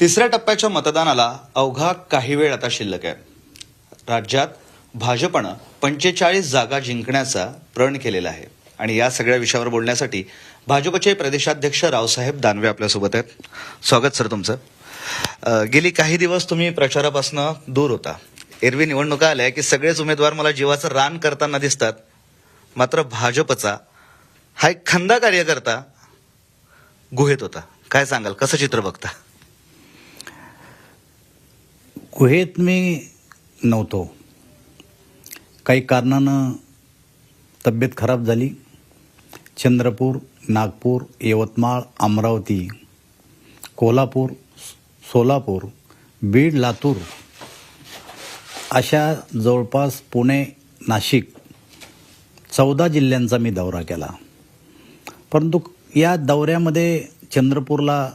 तिसऱ्या टप्प्याच्या मतदानाला अवघा काही वेळ आता शिल्लक आहे. राज्यात भाजपनं पंचेचाळीस जागा जिंकण्याचा प्रण केलेला आहे. आणि या सगळ्या विषयावर बोलण्यासाठी भाजपचे प्रदेशाध्यक्ष रावसाहेब दानवे आपल्यासोबत आहेत. स्वागत सर तुमचं. गेली काही दिवस तुम्ही प्रचारापासून दूर होता. एरवी निवडणुका आल्या की सगळेच उमेदवार मला जीवाचं रान करताना दिसतात. मात्र भाजपचा हा एक खंदा कार्यकर्ता गुहेत होता. काय सांगाल? कसं चित्र बघता? गुहेत मी नव्हतो. काही कारणानं तब्येत खराब झाली. चंद्रपूर नागपूर यवतमाळ अमरावती कोल्हापूर सोलापूर बीड लातूर अशा जवळपास पुणे नाशिक चौदा जिल्ह्यांचा मी दौरा केला. परंतु या दौऱ्यामध्ये चंद्रपूरला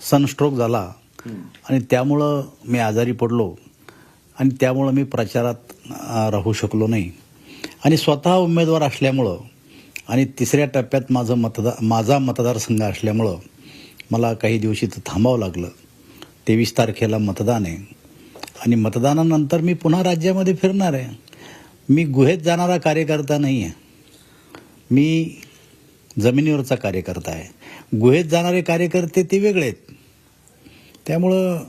सनस्ट्रोक झाला. आणि त्यामुळं मी आजारी पडलो. आणि त्यामुळं मी प्रचारात राहू शकलो नाही. आणि स्वतः उमेदवार असल्यामुळं आणि तिसऱ्या टप्प्यात माझं मतदार माझा मतदारसंघ असल्यामुळं मला काही दिवशी तर थांबावं लागलं. तेवीस तारखेला मतदान आहे. आणि मतदानानंतर मी पुन्हा राज्यामध्ये फिरणार आहे. मी गुहेत जाणारा कार्यकर्ता नाही आहे मी जमिनीवरचा कार्यकर्ता आहे. गुहेत जाणारे कार्यकर्ते ते वेगळे आहेत. त्यामुळं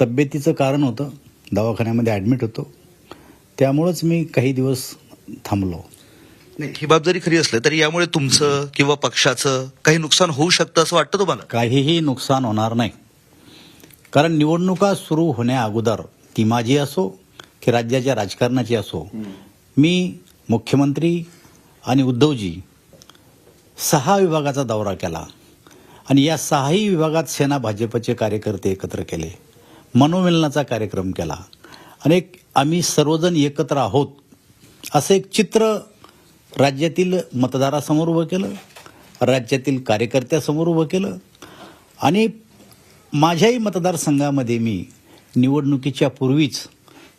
तब्येतीचं कारण होतं. दवाखान्यामध्ये ॲडमिट होतो. त्यामुळंच मी काही दिवस थांबलो. नाही ही बाब जरी खरी असलं तरी यामुळे तुमचं किंवा पक्षाचं काही नुकसान होऊ शकतं असं वाटतं तुम्हाला? काहीही नुकसान होणार नाही. कारण निवडणुका सुरू होण्या अगोदर ती माझी असो की राज्याच्या राजकारणाची असो मी मुख्यमंत्री आणि उद्धवजी सहा विभागाचा दौरा केला. आणि या सहाही विभागात सेना भाजपचे कार्यकर्ते एकत्र केले. मनोमिलनाचा कार्यक्रम केला. आणि एक आम्ही सर्वजण एकत्र आहोत असं एक चित्र राज्यातील मतदारासमोर उभं केलं राज्यातील कार्यकर्त्यासमोर उभं केलं. आणि माझ्याही मतदारसंघामध्ये मी निवडणुकीच्या पूर्वीच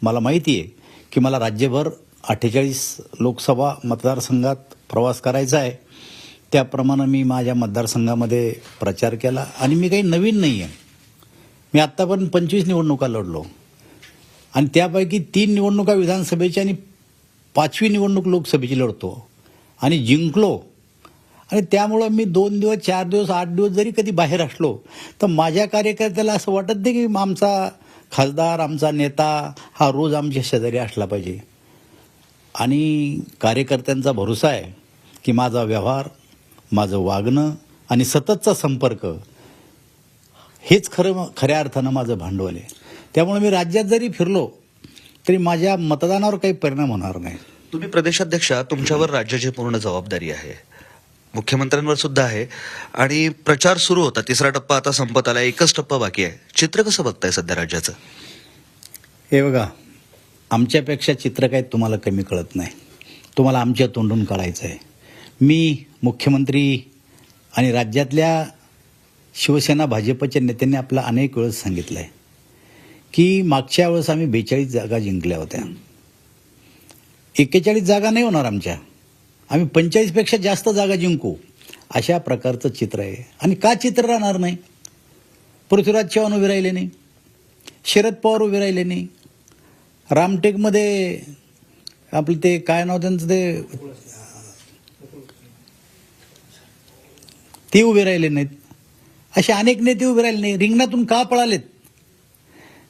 मला माहिती आहे की मला राज्यभर अठ्ठेचाळीस लोकसभा मतदारसंघात प्रवास करायचा आहे. त्याप्रमाणे मी माझ्या मतदारसंघामध्ये प्रचार केला आणि मी काही नवीन नाही आहे मी आत्तापर्यंत पंचवीस निवडणुका लढलो. आणि त्यापैकी तीन निवडणुका विधानसभेची आणि पाचवी निवडणूक लोकसभेची लढतो. आणि जिंकलो. आणि त्यामुळं मी दोन दिवस चार दिवस आठ दिवस जरी कधी बाहेर असलो तर माझ्या कार्यकर्त्याला असं वाटत नाही की आमचा खासदार आमचा नेता हा रोज आमच्या शेजारी असला पाहिजे. आणि कार्यकर्त्यांचा भरोसा आहे की माझा व्यवहार माझं वागणं आणि सततचा संपर्क हेच खरं खऱ्या अर्थानं माझं भांडवल आहे. त्यामुळे मी राज्यात जरी फिरलो तरी माझ्या मतदानावर काही परिणाम होणार नाही. तुम्ही प्रदेशाध्यक्ष तुमच्यावर राज्याची पूर्ण जबाबदारी आहे. मुख्यमंत्र्यांवर सुद्धा आहे. आणि प्रचार सुरू होता तिसरा टप्पा आता संपत आला एकच टप्पा बाकी आहे. चित्र कसं बघताय सध्या राज्याचं? हे बघा आमच्यापेक्षा चित्र काय तुम्हाला कमी कळत नाही. तुम्हाला आमच्या तोंडून काढायचं आहे मी मुख्यमंत्री आणि राज्यातल्या शिवसेना भाजपच्या नेत्यांनी आपला अनेक वेळेस सांगितलं आहे की मागच्या वेळेस आम्ही बेचाळीस जागा जिंकल्या होत्या. एक्केचाळीस जागा नाही होणार आमच्या. आम्ही पंचेचाळीसपेक्षा जास्त जागा जिंकू. अशा प्रकारचं चित्र आहे. आणि का चित्र राहणार नाही? पृथ्वीराज चव्हाण उभे राहिले नाही. शरद पवार उभे राहिले नाही. रामटेकमध्ये आपलं ते काय नाव त्यांचं ते? ते उभे राहिले नाहीत. असे अनेक नेते उभे राहिले नाही रिंगणातून का पळालेत?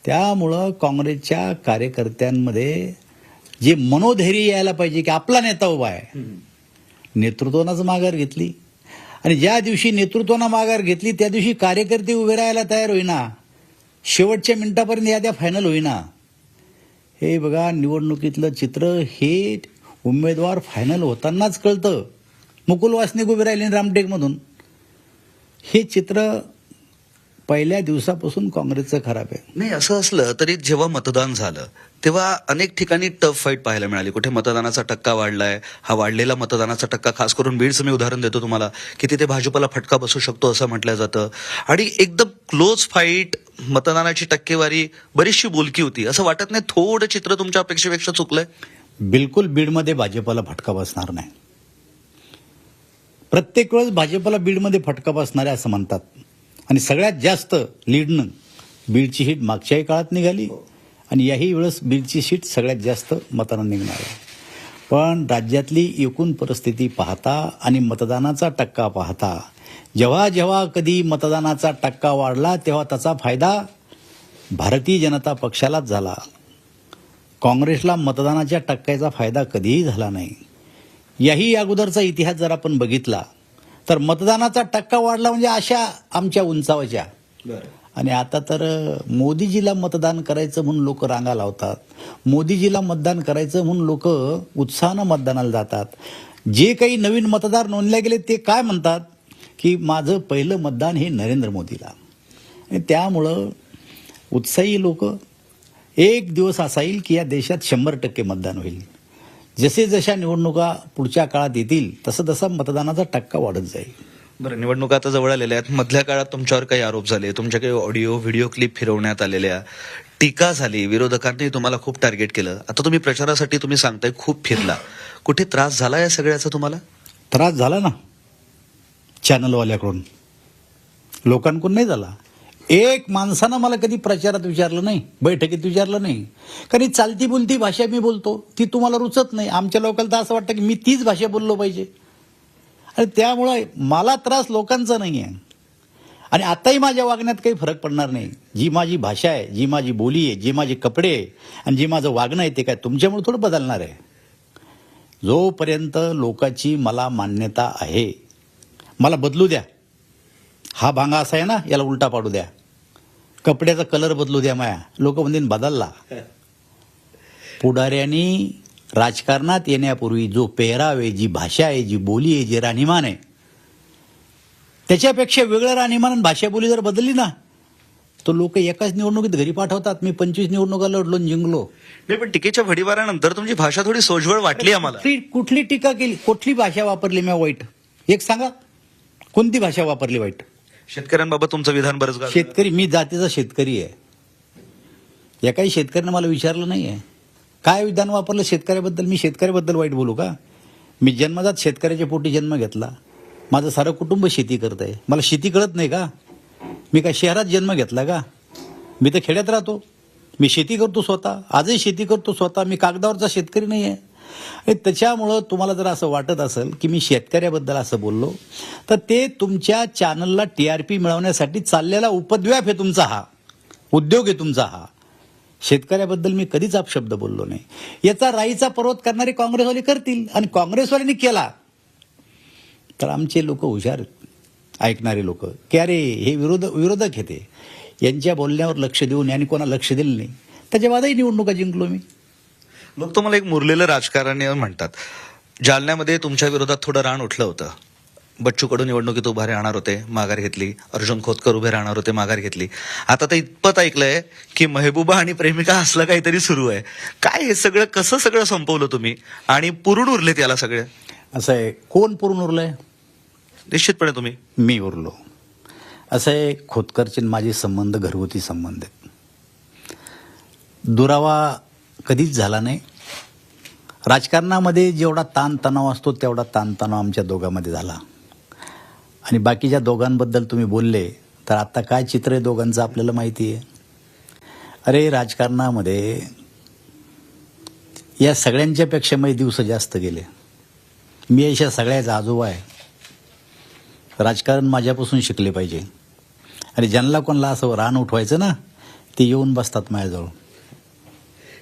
त्यामुळं काँग्रेसच्या कार्यकर्त्यांमध्ये जे मनोधैर्य यायला पाहिजे की आपला नेता उभा आहे. नेतृत्वानंच माघार घेतली. आणि ज्या दिवशी नेतृत्वानं माघार घेतली त्या दिवशी कार्यकर्ते उभे राहायला तयार होईना. शेवटच्या मिनिटापर्यंत याद्या फायनल होईना. हे बघा निवडणुकीतलं चित्र हे उमेदवार फायनल होतानाच कळतं. मुकुल वासनिक उभे राहिले रामटेकमधून. हे चित्र पहिल्या दिवसापासून काँग्रेसचं खराब आहे. नाही असं असलं तरी जेव्हा मतदान झालं तेव्हा अनेक ठिकाणी टफ फाईट पाहायला मिळाली. कुठे मतदानाचा टक्का वाढलाय? हा वाढलेला मतदानाचा टक्का खास करून बीडचं मी उदाहरण देतो तुम्हाला की तिथे भाजपला फटका बसू शकतो असं म्हटलं जातं. आणि एकदम क्लोज फाईट मतदानाची टक्केवारी बरीचशी बोलकी होती. असं वाटत नाही थोडं चित्र तुमच्या अपेक्षेपेक्षा चुकलंय? बिलकुल बीडमध्ये भाजपला फटका बसणार नाही. प्रत्येक वेळेस भाजपला बीडमध्ये फटका बसणार आहे असं म्हणतात. आणि सगळ्यात जास्त लीडनं बीडची शीट मागच्याही काळात निघाली आणि याही वेळेस बीडची शीट सगळ्यात जास्त मतांना निघणार आहे. पण राज्यातली एकूण परिस्थिती पाहता आणि मतदानाचा टक्का पाहता जेव्हा जेव्हा कधी मतदानाचा टक्का वाढला तेव्हा त्याचा फायदा भारतीय जनता पक्षालाच झाला. काँग्रेसला मतदानाच्या टक्क्याचा फायदा कधीही झाला नाही. याही अगोदरचा इतिहास जर आपण बघितला तर मतदानाचा टक्का वाढला म्हणजे अशा आमच्या उंचावच्या. आणि आता तर मोदीजीला मतदान करायचं म्हणून लोक रांगा लावतात. मोदीजीला मतदान करायचं म्हणून लोक उत्साहानं मतदानाला जातात. जे काही नवीन मतदार नोंदले गेले ते काय म्हणतात? की माझं पहिलं मतदान हे नरेंद्र मोदीला. आणि त्यामुळं उत्साही लोक एक दिवस असा येईल की या देशात शंभर टक्के मतदान होईल. जसे जशा निवडणुका पुढच्या काळात येतील तसं तसा मतदानाचा टक्का वाढत जाईल. बरं निवडणुका आता जवळ आलेल्या आहेत. मधल्या काळात तुमच्यावर काही आरोप झाले. तुमच्या काही ऑडिओ व्हिडिओ क्लिप फिरवण्यात आलेल्या टीका झाली. विरोधकांनी तुम्हाला खूप टार्गेट केलं. आता तुम्ही प्रचारासाठी तुम्ही सांगताय खूप फिरला. कुठे त्रास झाला या सगळ्याचा तुम्हाला? त्रास झाला ना. चॅनलवाल्याकडून लोकांकडून नाही झाला. एक माणसानं मला कधी प्रचारात विचारलं नाही बैठकीत विचारलं नाही. कारण चालती बोलती भाषा मी बोलतो ती तुम्हाला रुचत नाही. आमच्या लोकांना तर असं वाटतं की मी तीच भाषा बोललो पाहिजे. आणि त्यामुळं मला त्रास लोकांचा नाही आहे आणि आताही माझ्या वागण्यात काही फरक पडणार नाही. जी माझी भाषा आहे जी माझी बोली आहे जी माझे कपडे आहे आणि जी माझं वागणं आहे ते काय तुमच्यामुळे थोडं बदलणार आहे. जोपर्यंत लोकाची मला मान्यता आहे मला बदलू द्या. हा भांगा असा आहे ना याला उलटा पाडू द्या. कपड्याचा कलर बदलू द्या माया. लोक म्हणतील बदलला. पुढाऱ्यांनी राजकारणात येण्यापूर्वी जो पेहराव आहे जी भाषा आहे जी बोली आहे जे राहणीमान आहे त्याच्यापेक्षा वेगळं राहणीमान आणि भाषा बोली जर बदलली ना तर लोक एकाच निवडणुकीत घरी पाठवतात. मी पंचवीस निवडणुका लढलो जिंकलो. नाही पण टीकेच्या भडीवारानंतर तुमची भाषा थोडी सोजवळ वाटली आम्हाला. कुठली टीका केली? कुठली भाषा वापरली मी वाईट? एक सांगा. कोणती भाषा वापरली वाईट? शेतकऱ्यांबाबत तुमचं विधान बरंच गाजलं. शेतकरी मी जातीचा शेतकरी आहे. या काही शेतकऱ्यानं मला विचारलं नाही आहे काय विधान वापरलं शेतकऱ्याबद्दल? मी शेतकऱ्याबद्दल वाईट बोलू का? मी जन्मजात शेतकऱ्याच्या पोटी जन्म घेतला. माझं सारं कुटुंब शेती करत आहे मला शेती कळत नाही का? मी काय शहरात जन्म घेतला का? मी तर खेड्यात राहतो. मी शेती करतो स्वतः. आजही शेती करतो स्वतः. मी कागदावरचा शेतकरी नाही आहे आणि त्याच्यामुळं तुम्हाला जर असं वाटत असेल की मी शेतकऱ्याबद्दल असं बोललो तर ते तुमच्या चॅनलला टी आर पी मिळवण्यासाठी चाललेला उपद्व्याप आहे तुमचा हा. उद्योग आहे तुमचा हा. शेतकऱ्याबद्दल मी कधीच अपशब्द बोललो नाही. याचा राईचा पर्वत करणारे काँग्रेसवाले करतील आणि काँग्रेसवाल्यांनी केला. तर आमचे लोक हुशार ऐकणारे लोक की अरे हे विरोध विरोधक हे ते. यांच्या बोलण्यावर लक्ष देऊन यांनी कोणा लक्ष दिलं नाही. त्याच्या बादही निवडणुका जिंकलो मी. लोक तुम्हाला एक मुरलेलं राजकारणी म्हणतात जालन्यामध्ये तुमच्या विरोधात थोडं रान उठलं होतं. बच्चू कडू निवडणुकीत उभा राहणार होते माघार घेतली. अर्जुन खोतकर उभे राहणार होते माघार घेतली. आता तर इतपत ऐकलंय की महबूबा आणि प्रेमिका असलं काहीतरी सुरू आहे. काय हे सगळं कसं सगळं संपवलं तुम्ही? आणि पुरून उरलेत याला सगळे? असं आहे कोण पुरून उरलंय? निश्चितपणे तुम्ही. मी उरलो. असं आहे खोतकरचे माझे संबंध घरगुती संबंध आहेत. दुरावा कधीच झाला नाही. राजकारणामध्ये जेवढा ताणतणाव असतो तेवढा ताणतणाव आमच्या दोघांमध्ये झाला. आणि बाकीच्या दोघांबद्दल तुम्ही बोलले तर आत्ता काय चित्र आहे दोघांचं आपल्याला माहिती आहे? अरे राजकारणामध्ये या सगळ्यांच्या पेक्षा माझे दिवस जास्त गेले. मी अशा सगळ्याचा आजोबा आहे. राजकारण माझ्यापासून शिकले पाहिजे. आणि ज्यांना कोणाला असं रान उठवायचं ना ते येऊन बसतात माझ्याजवळ.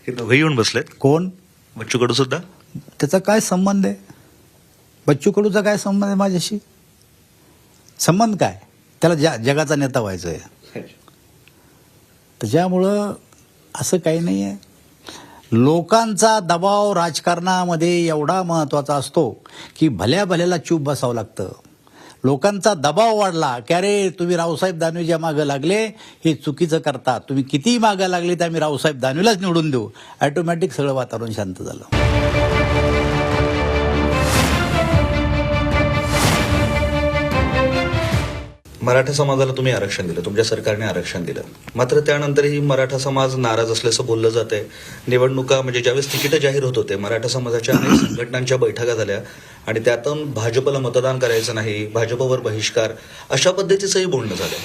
हे दोघे येऊन बसलेत. कोण? बच्चू कडू सुद्धा. त्याचा काय संबंध आहे? बच्चू कडूचा काय संबंध आहे माझ्याशी? संबंध काय? त्याला जा जगाचा नेता व्हायचं आहे त्याच्यामुळं असं काही नाही आहे. लोकांचा दबाव राजकारणामध्ये एवढा महत्त्वाचा असतो की भल्या भल्याला चूप बसावं लागतं. लोकांचा दबाव वाढला की अरे तुम्ही रावसाहेब दानवेच्या मागं लागले हे चुकीचं करता. तुम्ही कितीही मागं लागले तर आम्ही रावसाहेब दानवेलाच निवडून देऊ. ॲटोमॅटिक सगळं वातावरण शांत झालं. मराठा समाजाला तुम्ही आरक्षण दिलं तुमच्या सरकारने आरक्षण दिलं. मात्र त्यानंतरही मराठा समाज नाराज असल्याचं बोललं जात आहे निवडणुका म्हणजे ज्यावेळेस तिकीटं जाहीर होत होते मराठा समाजाच्या अनेक संघटनांच्या बैठका झाल्या. आणि त्यातून भाजपला मतदान करायचं नाही भाजपवर बहिष्कार अशा पद्धतीचंही बोलणं झालं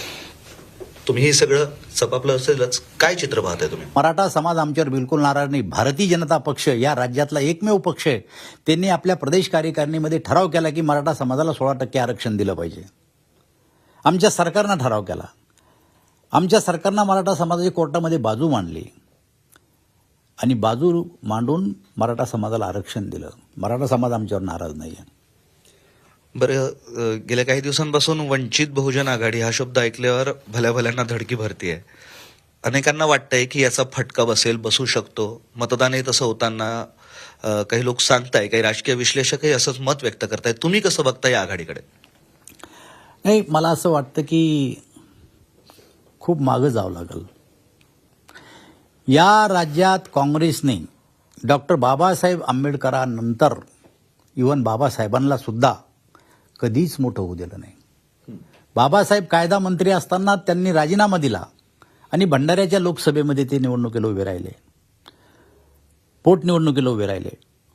तुम्ही हे सगळं चपापलं असेलच काय चित्र पाहताय तुम्ही? मराठा समाज आमच्यावर बिलकुल नाराज नाही. भारतीय जनता पक्ष या राज्यातला एकमेव पक्ष आहे. त्यांनी आपल्या प्रदेश कार्यकारिणीमध्ये ठराव केला की मराठा समाजाला सोळा टक्के आरक्षण दिलं पाहिजे. आमच्या सरकारनं ठराव केला. आमच्या सरकारनं मराठा समाजाची कोर्टामध्ये बाजू मांडली. आणि बाजू मांडून मराठा समाजाला आरक्षण दिलं. मराठा समाज आमच्यावर नाराज नाही आहे बरं गेल्या काही दिवसांपासून वंचित बहुजन आघाडी हा शब्द ऐकल्यावर भल्या भल्यांना धडकी भरती आहे अनेकांना वाटतंय की याचा फटका बसेल बसू शकतो. मतदानही तसं होताना काही लोक सांगताय काही राजकीय विश्लेषकही असंच मत व्यक्त करताय तुम्ही कसं बघताय या आघाडीकडे? नाही मला असं वाटतं की खूप मागं जावं लागेल. या राज्यात काँग्रेसने डॉक्टर बाबासाहेब आंबेडकरांनंतर इवन बाबासाहेबांना सुद्धा कधीच मोठं होऊ दिलं नाही. बाबासाहेब कायदा मंत्री असताना त्यांनी राजीनामा दिला आणि भंडाऱ्याच्या लोकसभेमध्ये ते निवडणुकीला उभे राहिले. पोटनिवडणुकीला उभे राहिले.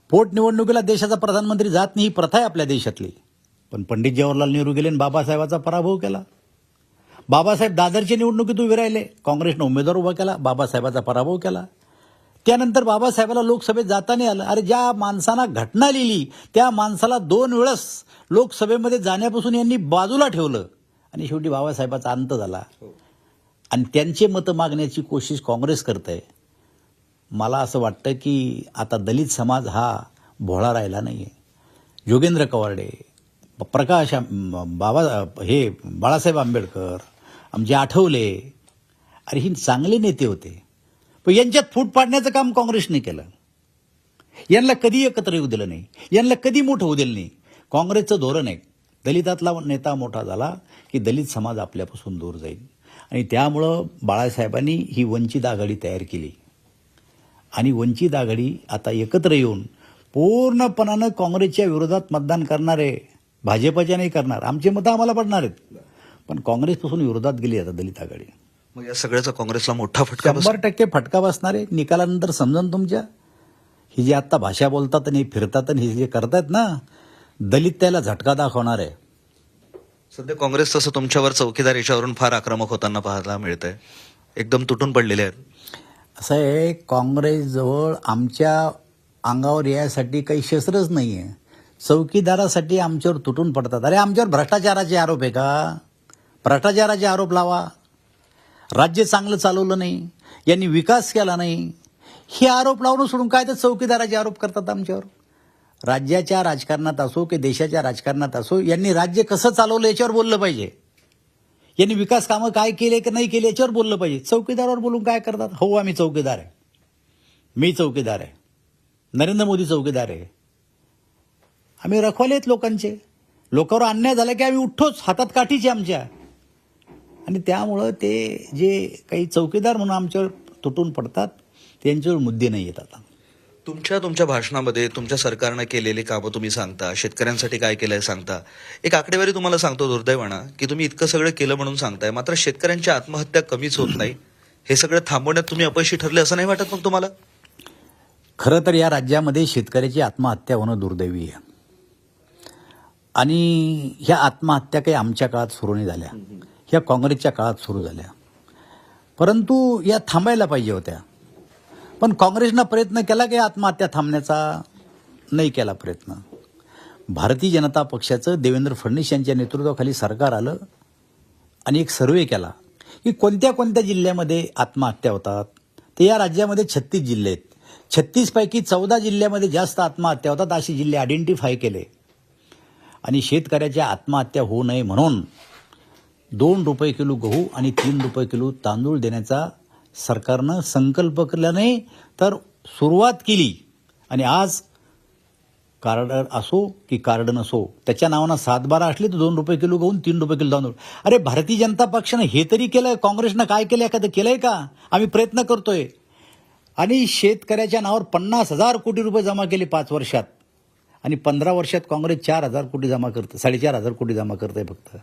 पोटनिवडणुकीला देशाचा प्रधानमंत्री जात नाही ही प्रथा आहे आपल्या देशातली. पण पंडित जवाहरलाल नेहरू गेले आणि बाबासाहेबाचा पराभव केला. बाबासाहेब दादरच्या निवडणुकीत उभे राहिले. काँग्रेसनं उमेदवार उभा केला बाबासाहेबाचा पराभव केला. त्यानंतर बाबासाहेबाला लोकसभेत जाता नाही आलं. अरे ज्या माणसांना घटना लिहिली त्या माणसाला दोन वेळेस लोकसभेमध्ये जाण्यापासून यांनी बाजूला ठेवलं. आणि शेवटी बाबासाहेबाचा अंत झाला. आणि त्यांचे मतं मागण्याची कोशिश काँग्रेस करत आहे मला असं वाटतं की आता दलित समाज हा भोळा राहिला नाही आहे योगेंद्र कवारडे प्रकाश बाबा हे बाळासाहेब आंबेडकर आमचे आठवले. अरे ही चांगले नेते होते. पण यांच्यात फूट पाडण्याचं काम काँग्रेसने केलं. यांना कधी एकत्र येऊ दिलं नाही. यांना कधी मोठं होऊ दिलं नाही. काँग्रेसचं धोरण आहे. दलितातला नेता मोठा झाला की दलित समाज आपल्यापासून दूर जाईल. आणि त्यामुळं बाळासाहेबांनी ही वंचित आघाडी तयार केली. आणि वंचित आघाडी आता एकत्र येऊन पूर्णपणानं काँग्रेसच्या विरोधात मतदान करणारे भाजपच्या नाही करणार. आमचे मतं आम्हाला पडणार आहेत. पण काँग्रेसपासून विरोधात गेली आता दलित आघाडी. मग या सगळ्याचा काँग्रेसला मोठा फटका शंभर टक्के फटका बसणार आहे निकालानंतर समजून तुमच्या? ही जी आत्ता भाषा बोलतात आणि फिरतात आणि हे जे करतायत ना दलित त्याला झटका दाखवणार आहे. सध्या काँग्रेस तसं तुमच्यावर चौकीदार याच्यावरून फार आक्रमक होताना पाहायला मिळतंय. एकदम तुटून पडलेले आहेत. असं आहे काँग्रेसजवळ आमच्या अंगावर यायसाठी काही शस्त्रच नाही आहे चौकीदारासाठी आमच्यावर तुटून पडतात. अरे आमच्यावर भ्रष्टाचाराचे आरोप आहे का? भ्रष्टाचाराचे आरोप लावा. राज्य चांगलं चालवलं नाही. यांनी विकास केला नाही. हे आरोप लावून सोडून काय तर चौकीदाराचे आरोप करतात आमच्यावर? राज्याच्या राजकारणात असो की देशाच्या राजकारणात असो यांनी राज्य कसं चालवलं याच्यावर बोललं पाहिजे. यांनी विकास कामं काय केले की नाही केले याच्यावर बोललं पाहिजे. चौकीदारावर बोलून काय करतात? हो आम्ही चौकीदार आहे. मी चौकीदार आहे. नरेंद्र मोदी चौकीदार आहे. आम्ही रखवाले आहेत लोकांचे. लोकांवर अन्याय झाला की आम्ही उठ्ठोच हातात काठीचे आमच्या. आणि त्यामुळं ते जे काही चौकीदार म्हणून आमच्यावर तुटून पडतात त्यांच्यावर मुद्दे नाही येत आता. तुमच्या तुमच्या भाषणामध्ये तुमच्या सरकारनं केलेली कामं तुम्ही सांगता शेतकऱ्यांसाठी काय केलंय सांगता. एक आकडेवारी तुम्हाला सांगतो दुर्दैवाना की तुम्ही इतकं सगळं केलं म्हणून सांगताय मात्र शेतकऱ्यांच्या आत्महत्या कमीच होत नाही. हे सगळं थांबवण्यात तुम्ही अपयशी ठरले असं नाही वाटत मग तुम्हाला? खरं तर या राज्यामध्ये शेतकऱ्याची आत्महत्या होणं दुर्दैवी आहे. आणि ह्या आत्महत्या काही आमच्या काळात सुरू नाही झाल्या. ह्या काँग्रेसच्या काळात सुरू झाल्या. परंतु या थांबायला पाहिजे होत्या. पण काँग्रेसनं प्रयत्न केला की आत्महत्या थांबण्याचा? नाही केला प्रयत्न. भारतीय जनता पक्षाचं देवेंद्र फडणवीस यांच्या नेतृत्वाखाली सरकार आलं आणि एक सर्वे केला की कोणत्या कोणत्या जिल्ह्यामध्ये आत्महत्या होतात? तर या राज्यामध्ये छत्तीस जिल्हे आहेत. छत्तीसपैकी चौदा जिल्ह्यामध्ये जास्त आत्महत्या होतात असे जिल्हे आयडेंटिफाय केले. आणि शेतकऱ्याच्या आत्महत्या होऊ नये म्हणून दोन रुपये किलो गहू आणि तीन रुपये किलो तांदूळ देण्याचा सरकारनं संकल्प केल्याने तर सुरुवात केली. आणि आज कार्ड असो की कार्ड नसो त्याच्या नावानं सातबारा असले तर दोन रुपये किलो गहून तीन रुपये किलो तांदूळ. अरे भारतीय जनता पक्षानं हे तरी केलं काँग्रेसनं काय केलं एखादं केलंय का? आम्ही प्रयत्न करतोय. आणि शेतकऱ्याच्या नावावर पन्नास हजार कोटी रुपये जमा केले पाच वर्षात. आणि पंधरा वर्षात काँग्रेस चार हजार कोटी जमा करतं साडेचार हजार कोटी जमा करतंय फक्त.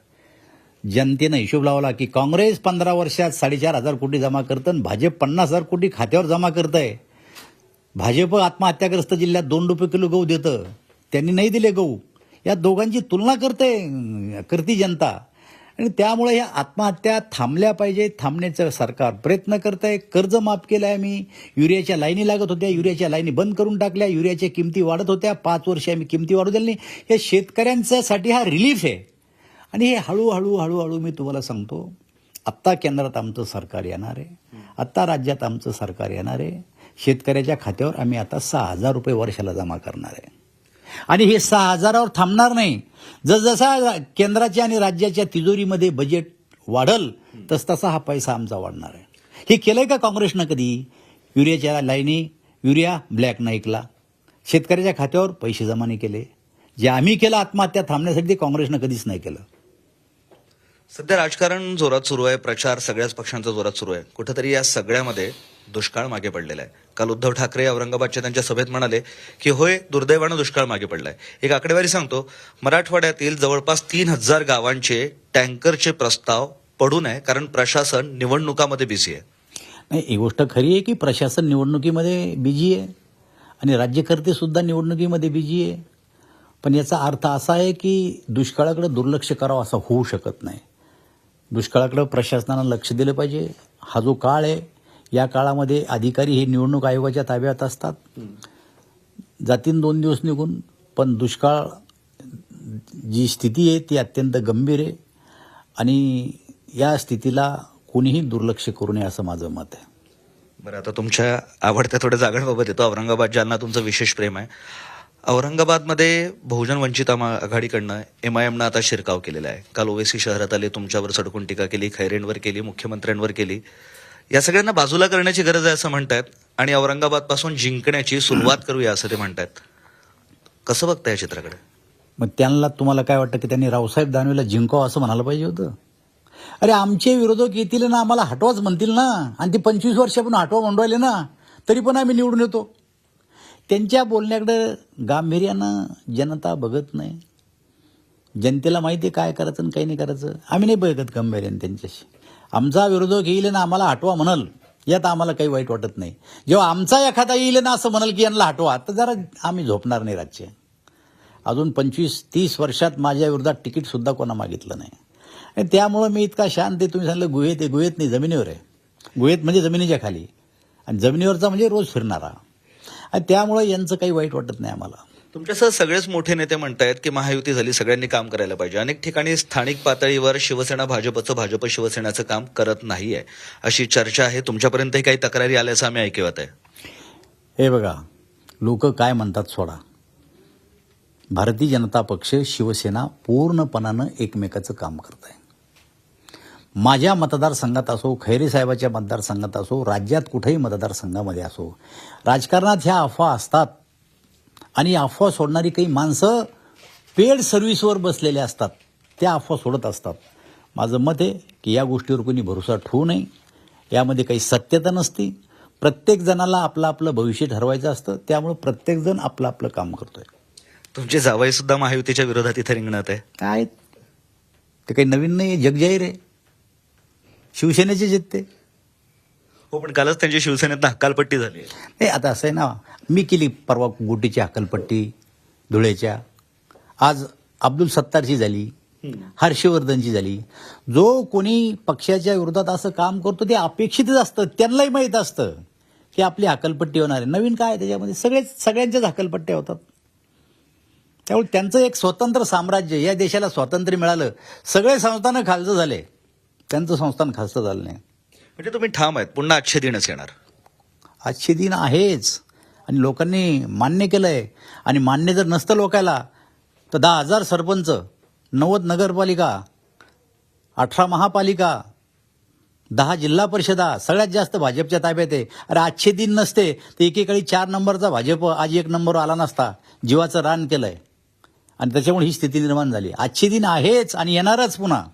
जनतेनं हिशोब लावला की काँग्रेस पंधरा वर्षात साडेचार हजार कोटी जमा करतं आणि भाजप पन्नास हजार कोटी खात्यावर जमा करतंय. भाजप आत्महत्याग्रस्त जिल्ह्यात दोन रुपये किलो गहू देतं. त्यांनी नाही दिले गहू. या दोघांची तुलना करते करती जनता. आणि त्यामुळे ह्या आत्महत्या थांबल्या पाहिजे थांबण्याचं सरकार प्रयत्न करत आहे कर्ज माफ केलं आहे मी युरियाच्या लाईनी लागत होत्या. युरियाच्या लाईनी बंद करून टाकल्या. युरियाच्या किमती वाढत होत्या. पाच वर्ष आम्ही किमती वाढू दिल्या नाही. हे शेतकऱ्यांच्यासाठी हा रिलीफ आहे. आणि हे हळूहळू हळूहळू मी तुम्हाला सांगतो आत्ता केंद्रात आमचं सरकार येणार आहे. आत्ता राज्यात आमचं सरकार येणार आहे. शेतकऱ्याच्या खात्यावर आम्ही आता सहा हजार रुपये वर्षाला जमा करणार आहे. आणि हे सहा हजारावर थांबणार नाही. जसजसा केंद्राच्या आणि राज्याच्या तिजोरीमध्ये बजेट वाढल तस तसा हा पैसा आमचा वाढणार आहे. हे केलंय का काँग्रेसनं कधी? युरियाच्या लाईनी युरिया ब्लॅक नाईकला शेतकऱ्याच्या खात्यावर पैसे जमा नाही केले. जे आम्ही केलं आत्महत्या थांबण्यासाठी ते काँग्रेसनं कधीच नाही केलं. सध्या राजकारण जोरात सुरू आहे प्रचार सगळ्याच पक्षांचा जोरात सुरू आहे. कुठेतरी या सगळ्यामध्ये दुष्काळ मागे पडलेला आहे. काल उद्धव ठाकरे औरंगाबादच्या त्यांच्या सभेत म्हणाले की होय दुर्दैवानं दुष्काळ मागे पडलाय. एक आकडेवारी सांगतो मराठवाड्यातील जवळपास तीन हजार गावांचे टँकरचे प्रस्ताव पडू नये कारण प्रशासन निवडणुकामध्ये बिझी आहे. नाही ही गोष्ट खरी आहे की प्रशासन निवडणुकीमध्ये बिझी आहे आणि राज्यकर्ते सुद्धा निवडणुकीमध्ये बिझी आहे. पण याचा अर्थ असा आहे की दुष्काळाकडे दुर्लक्ष करावं असं होऊ शकत नाही. दुष्काळाकडं प्रशासनानं लक्ष दिलं पाहिजे. हा जो काळ आहे या काळामध्ये अधिकारी हे निवडणूक आयोगाच्या ताब्यात असतात. जातीन दोन दिवस निघून पण दुष्काळ जी स्थिती आहे ती अत्यंत गंभीर आहे. आणि या स्थितीला कोणीही दुर्लक्ष करू नये असं माझं मत आहे. बरं आता तुमच्या आवडत्या थोड्या जागांबाबत येतो. औरंगाबाद जालना तुमचं विशेष प्रेम आहे. औरंगाबादमध्ये बहुजन वंचित आघाडीकडनं एम आय एमनं आता शिरकाव केलेला आहे. काल ओवेसी शहरात आले तुमच्यावर सडकून टीका केली खैरेंवर केली मुख्यमंत्र्यांवर केली. या सगळ्यांना बाजूला करण्याची गरज आहे असं म्हणतायत आणि औरंगाबादपासून जिंकण्याची सुरुवात करूया असं ते म्हणतायत. कसं बघताय या चित्राकडे? मग त्यांना तुम्हाला काय वाटतं की त्यांनी रावसाहेब दानवेला जिंकावं असं म्हणायला पाहिजे होतं? अरे आमचे विरोधक येतील ना आम्हाला हटवाच म्हणतील ना. आणि ती पंचवीस वर्षापासून हटवा म्हणवायले ना. तरी पण आम्ही निवडून येतो. त्यांच्या बोलण्याकडं गांभीर्यानं जनता बघत नाही. जनतेला माहिती आहे काय करायचं आणि काही नाही करायचं. आम्ही नाही बघत गांभीर्यानं त्यांच्याशी. आमचा विरोधक येईल ना आम्हाला हटवा म्हणाल यात आम्हाला काही वाईट वाटत नाही. जेव्हा आमचा एखादा येईल ना असं म्हणाल की यांना हटवा तर जरा आम्ही झोपणार नाही राज्य. अजून पंचवीस तीस वर्षात माझ्या विरोधात तिकीटसुद्धा कोणा मागितलं नाही. आणि त्यामुळं मी इतका शांत आहे तुम्ही सांगितलं गुहेत आहे गुहेत नाही जमिनीवर आहे. गुहेत म्हणजे जमिनीच्या खाली. आणि जमिनीवरचा म्हणजे रोज फिरणारा. आणि त्यामुळं यांचं काही वाईट वाटत नाही आम्हाला. तुमच्यासह सगळेच मोठे नेते म्हणतायत की महायुती झाली सगळ्यांनी काम करायला पाहिजे. अनेक ठिकाणी स्थानिक पातळीवर शिवसेना भाजपचं भाजप शिवसेनाचं काम करत नाहीये. अशी चर्चा आहे. तुमच्यापर्यंतही काही तक्रारी आल्याचं आम्ही ऐकवत आहे. हे बघा लोक काय म्हणतात सोडा. भारतीय जनता पक्ष शिवसेना पूर्णपणानं एकमेकाचं काम करत आहे माझ्या मतदारसंघात असो खैरे साहेबाच्या मतदारसंघात असो राज्यात कुठेही मतदारसंघामध्ये असो राजकारणात ह्या अफवा असतात आणि अफवा सोडणारी काही माणसं पेड सर्व्हिसवर बसलेले असतात. त्या अफवा सोडत असतात. माझं मत आहे की या गोष्टीवर कोणी भरोसा ठेवू नये. यामध्ये काही सत्यता नसते. प्रत्येक जणाला आपलं आपलं भविष्य ठरवायचं असतं. त्यामुळे प्रत्येकजण आपलं आपलं काम करतोय. तुमचे जावई सुद्धा महायुतीच्या विरोधात इथे रिंगणात आहे. काय? ते काही नवीन नाही जग जाहीर आहे. शिवसेनेचे आहेत ते हो पण कालच त्यांची शिवसेनेत हक्कालपट्टी झाली. नाही आता असं आहे ना मी केली परवा गुटीची हकलपट्टी धुळेच्या. आज अब्दुल सत्तारची झाली हर्षवर्धनची झाली. जो कोणी पक्षाच्या विरोधात असं काम करतो ते अपेक्षितच असतं. त्यांनाही माहीत असतं की आपली हकलपट्टी होणार आहे. नवीन काय त्याच्यामध्ये? सगळेच सगळ्यांच्याच हकलपट्ट्या होतात. त्यामुळे त्यांचं एक स्वतंत्र साम्राज्य या देशाला स्वातंत्र्य मिळालं. सगळे संस्थानं खालचं झाले. त्यांचं संस्थान खालचं झालं नाही. म्हणजे तुम्ही ठाम आहेत पुन्हा आजचे दिनच येणार. आजचे दिन आहेच. आणि लोकांनी मान्य केलं आहे आणि मान्य जर नसतं लोकायला तर दहा हजार सरपंच नव्वद नगरपालिका अठरा महापालिका दहा जिल्हा परिषदा सगळ्यात जास्त भाजपच्या ताब्यात आहे. अरे आजचे दिन नसते तर एकेकाळी चार नंबरचा भाजप आज एक नंबर आला नसता. जीवाचं रान केलंय. आणि त्याच्यामुळे ही स्थिती निर्माण झाली. आजचे दिन आहेच आणि येणारच पुन्हा.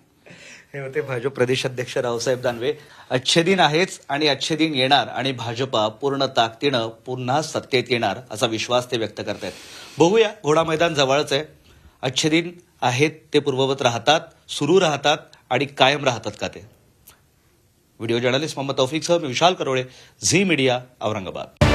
हे होते भाजप प्रदेशाध्यक्ष रावसाहेब दानवे. अच्छे दिन आहेच आणि अच्छे दिन येणार आणि भाजपा पूर्ण ताकदीनं पुन्हा सत्तेत येणार असा विश्वास ते व्यक्त करत आहेत बघूया घोडा मैदान जवळच आहे. अच्छे दिन आहेत ते पूर्ववत राहतात सुरू राहतात आणि कायम राहतात का ते? व्हिडिओ जर्नलिस्ट मोहम्मद तौफिकसह मी विशाल करोळे झी मीडिया औरंगाबाद.